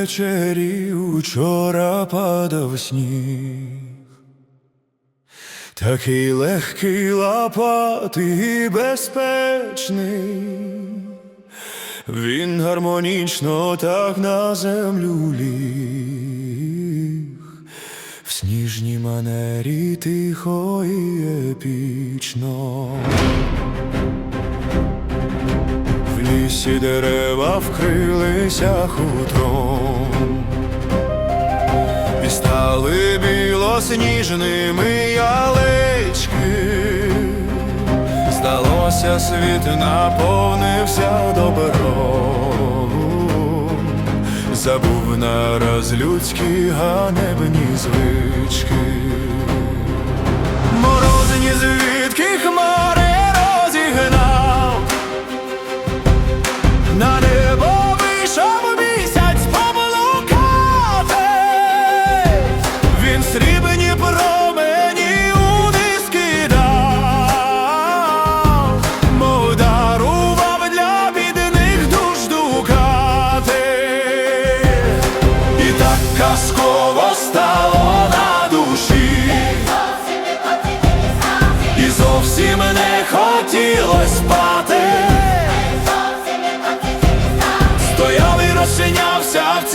ввечері учора падав сніг. Такий легкий лопатий і безпечний, він гармонічно так на землю ліг, в сніжній манері тихо і епічно. В лісі дерева вкрилися хутром і стали білосніжними ялички. Здалося, світ наповнився добром, забув нараз людські ганебні звички.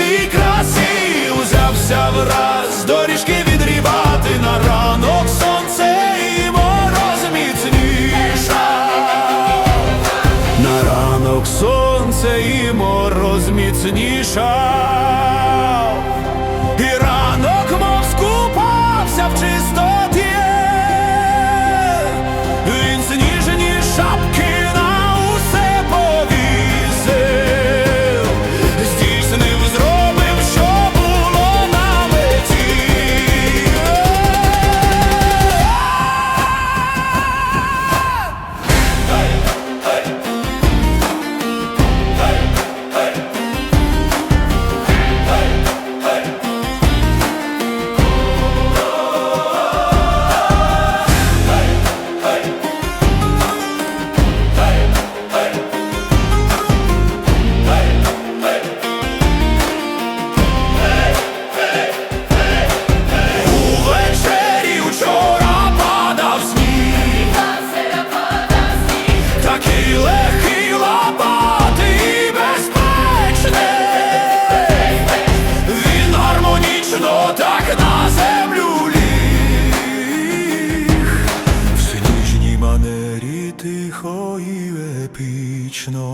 Цій красі, узявся враз доріжки відрівати на ранок сонце і мороз міцніша. На ранок сонце і мороз міцніша. тихо і епічно.